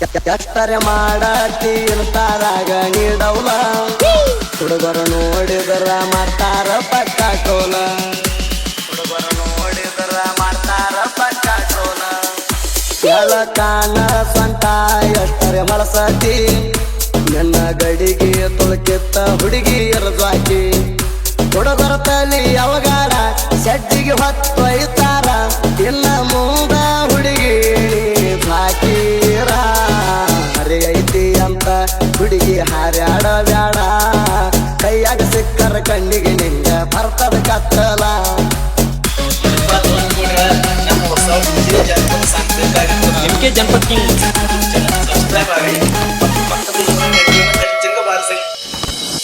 ಎಷ್ಟರೆ ಮಾಡತಿ ಇರ್ತಾರಾಗ ನೀಡವಲ. ಹುಡುಗರು ನೋಡಿದ್ರ ಮಾಡ್ತಾರ ಪಕ್ಕ ಟೋಲ ಹುಡುಗರು ನೋಡಿದ್ರ ಮಾಡ್ತಾರ ಪಕ್ಕ ಟೋಲ ಕಾನ ಸ್ವಂತ ಎಷ್ಟರೆ ಬಳಸತಿ ನನ್ನ ಗಡಿಗೆ ತುಳಕಿತ್ತ ಹುಡುಗಿ ದ್ವಾಕಿ ಹುಡುಗರ ತಲಿ ಅವಗಾರ ಸಜ್ಜಿಗೆ ಹೊತ್ತು ಕತ್ತಲ. ಎಂಕೆ ಜನಪದ ಕಿಂಗ್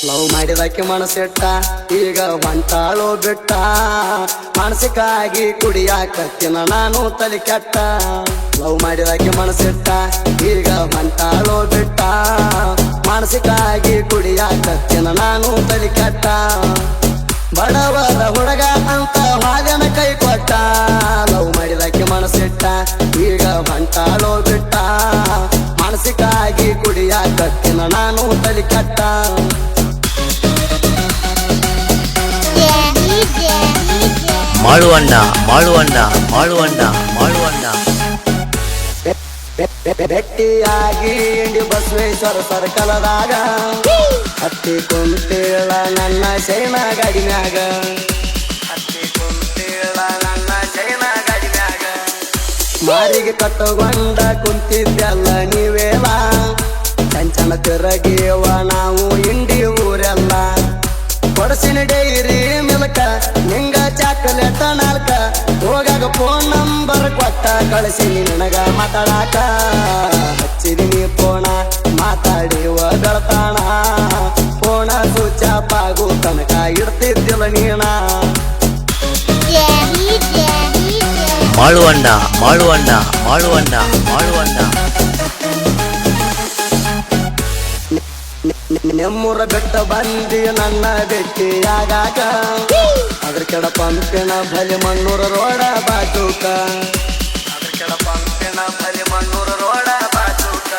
ಲವ್ ಮಾಡಿದಕ್ಕೆ ಮನಸ್ಸಿಟ್ಟ ಈಗ ಬಂಟಾಳೋ ಬಿಟ್ಟ. ಮಾನಸಿಕಾಗಿ ಕುಡಿಯಾಕತ್ತಿನ ನಾನು ತಲೆ ಕೆಟ್ಟ. ಲವ್ ಮಾಡಿದಕ್ಕೆ ಮನಸ್ಸಿಟ್ಟ ಈಗ ಬಂಟಾಳೋ ಬಿಟ್ಟ. ಮಾನಸಿಕಾಗಿ ಕುಡಿಯಾಕತ್ತಿನ ನಾನು ತಲೆ ಕೆಟ್ಟ. ಬಡವರ ಹುಡುಗ ಅಂತ ವಾದನ ಕೈ ಕೊಟ್ಟ ಲವ್ ಮಾಡಿದಕ್ಕೆ ಮನಸ್ಸಿಟ್ಟ ಈಗ ಬಂಟಾಳೋ ಬಿಟ್ಟ ಮನಸ್ಸಿಗಾಗಿ ಕುಡಿಯ ಕಟ್ಟಿನ ನಾನು ತಲೆ ಕಟ್ಟ. ಮಾಡುವಣ್ಣ ಮಾಳುವಣ್ಣ ಮಾಳುವಣ್ಣ ಮಾಳುವಣ್ಣ ಭೆಟ್ಟಿಯಾಗಿ ಇಂಡಿ ಬಸವೇಶ್ವರ ಸರ್ಕಲದಾಗ. ಹತ್ತಿ ಕುಂತೇಳ ನನ್ನ ಶೈನ ಗಡಿನಾಗ ಹತ್ತಿ ಕುಂತೇಳ ನನ್ನ ಶೈನ ಗಡಿನಾಗ ಮಾರಿಗೆ ಕಟ್ಟಗೊಂಡ ಕುಂತಿದ್ದಲ್ಲ ನೀವೇಲ ಚಂಚನ ತಿರಗೇವ ನಾವು ಇಂಡಿ ಊರೆಲ್ಲ. ಕೊಡಸಿನ ಡೈರಿ ಕಳಿಸಿ ನನಗ ಮಾತಾಡಾಕ. ಹಚ್ಚಿದಿನಿ ಪೋಣ ಮಾತಾಡಿ ಒಗಳತಾಣ ಪೋಣ ಆಗು ತನಕ ಇಡ್ತಿದ್ದಿಲ್ಲ ನೀಣ ಮಾಳುವಣ್ಣ ಮಾಳುವಣ್ಣ ಮಾಳುವಣ್ಣ ಮಾಳುವಣ್ಣ. ನೆಮ್ಮೂರ ಬೆಟ್ಟ ಬಂದಿ ನನ್ನ ಭೇಟಿಯಾಗಾಕ ಅದ್ರ ಕೆಡ ಪಂಪಿನ ಬಲಿ ಮಣ್ಣೂರ ರೋಡ ಕೆಡ ಬಲಿ ಮಣ್ಣೂರ ರೋಡ ಬಾಜೂಕ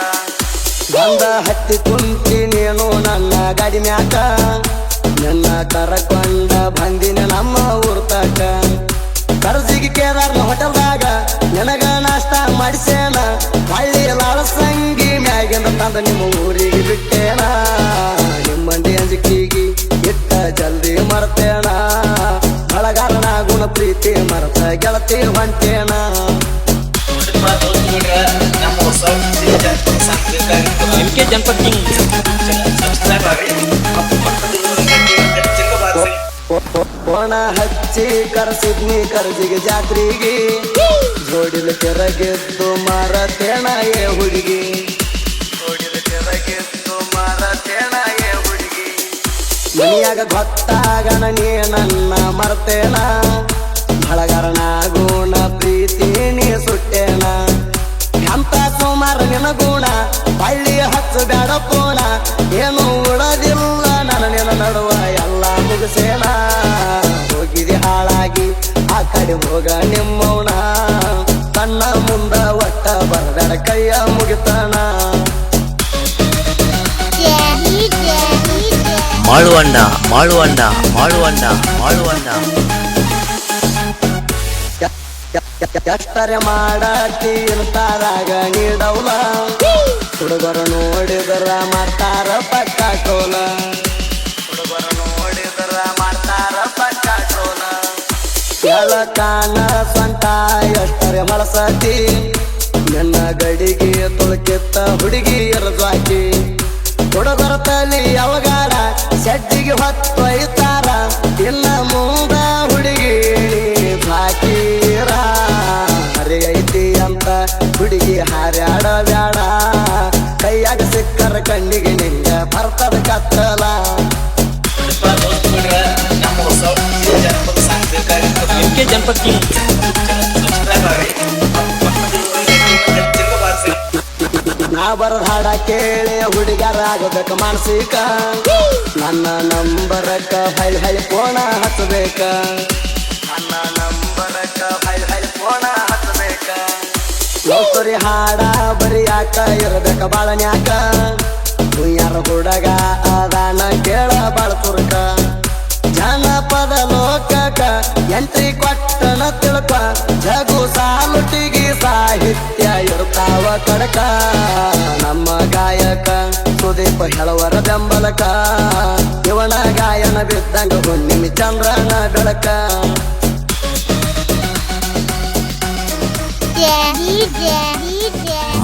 ಬಂದ ಹತ್ತಿ ಕುಂತಿ ನೀನು ನನ್ನ ಗಾಡಿ ಮ್ಯಾಕ. ನನ್ನ ಕರಕೊಂಡ ಬಂದಿನ ನಮ್ಮ ಊರ್ ತಕ ಕರ್ಜಿಗೆ ಕೇದಾರ್ನ ಹೋಟೆಲ್ದಾಗ ನನಗ ನಾಷ್ಟ ಮಾಡಿಸೇನ. ಹಳ್ಳಿ ಲಾಳಸಂಗಿ ಮ್ಯಾಗಿಂದ ತಂದ ನಿಮ್ಮ ಊರಿಗೆ ಬಿಟ್ಟೇನ. ನಿಮ್ಮಂದಿ ಅಂಜಿಕಿಗಿ ಇಟ್ಟ ಜಲ್ದಿ ಮರ್ತೇನ. ಬಳಗಾರನ ಗುಣ ಪ್ರೀತಿ ಮರತ ಗೆಳತಿ ಹೊಂಟೇನ. ನಮ್ಮ ಸಬ್ಸ್ಕ್ರೈಬ್ ಕೋಣ ಹಚ್ಚಿ ಕರ್ಸಿದ್ನಿ ಕರ್ಜಿಗೆ ಜಾತ್ರೆಗೆ ಜೋಡಿಲ ಕೆರಗೆದ್ದು ಮಾರ ಏ ಹುಡುಗಿ ಜೋಡಿಲ ಕೆರಗೆದ್ದು ಮಾರ ಏ ಹುಡುಗಿ ಮನೆಯಾಗ ಗೊತ್ತಾಗಣ ನೀ ನನ್ನ ಮರ್ತೇನ ಬಳಗರಣ ಕಡೆ ಹೋಗ ನಿಮ್ಮವನ. ಕಣ್ಣ ಮುಂದ ಒಟ್ಟ ಬರಬೇಡ ಕೈಯ ಮುಗಿತಾನ. ಮಾಡುವಣ್ಣ ಮಾಡುವಣ್ಣ ಮಾಡುವಣ್ಣ ಮಾಡುವಣ್ಣ ಎಷ್ಟರೆ ಮಾಡತಿ ಇರ್ತಾರಾಗ ನೀಡವಲ. ಹುಡುಗರು ನೋಡಿದ್ರ ಮಾಡ್ತಾರ ಪಟ್ಟ ಟೋಲ ಕಾನ ಸ್ವಂತ ಎಷ್ಟರೆ ಬಳಸತಿ ನನ್ನ ಗಡಿಗೆ ತುಳುಕಿತ್ತ ಹುಡುಗಿ ಎರದ್ವಾಕಿ ಹುಡುಗರ ತಲಿ ಅವಗಾರ ಸಡ್ಡಿಗೆ ಹೊತ್ತು ಒಯ್ತಾರ ಇಲ್ಲ ಮುಂದ ಹುಡುಗಿ ಬಾಕೀರ ಹರಿ ಐತಿ ಅಂತ ಹುಡುಗಿ ಹಾರ್ಯಾಡ ಬ್ಯಾಡ ಕೈಯಾಗ ಸಿಕ್ಕರ ಕಣ್ಣಿಗೆ ನಿಂಗ ಬಾರಿಸಿ ನಾ ಬರೋದ್ ಹಾಡ ಕೇಳಿ ಹುಡುಗರ ಆಗಬೇಕ ಮಾನಸಿಕ. ನನ್ನ ನಂಬರಕ್ಕ ಹೈಲ್ ಹೈಲ್ ಕೋಣ ಹಚ್ಚಬೇಕ. ನನ್ನ ನಂಬರಕ್ಕ ಹೈಲ್ ಹೈಲ್ ಕೋಣ ಹಚ್ಚಬೇಕ. ಲೋಕರಿ ಹಾಡ ಬರಿಯಾಕ ಇರಬೇಕ ಬಾಳನ್ಯಾಕ. ಯಾರ ಹುಡುಗ ಅದಾನ ಕೇಳ ಬಾಳ ತುರ್ಕ. ಎಂಟ್ರಿ ಕೊಟ್ಟನ ತಿಳ್ಕ ಜಗು ಸಾಲುಟಿಗೆ ಸಾಹಿತ್ಯ ಇರ್ತಾವ ಕಡಕ. ನಮ್ಮ ಗಾಯಕ ಸುದೀಪ ಹೆಳವರ ಬೆಂಬಲಕ ಇವನ ಗಾಯನ ಬಿದ್ದಂಗ ಹುಣ್ಣಿಮಿ ಚಂದ್ರನ ಬೆಳಕ.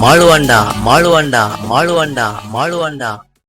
ಮಾಳುವಂಡ ಮಾಳುವಂಡ ಮಾಳುವಂಡ ಮಾಳುವಂಡ.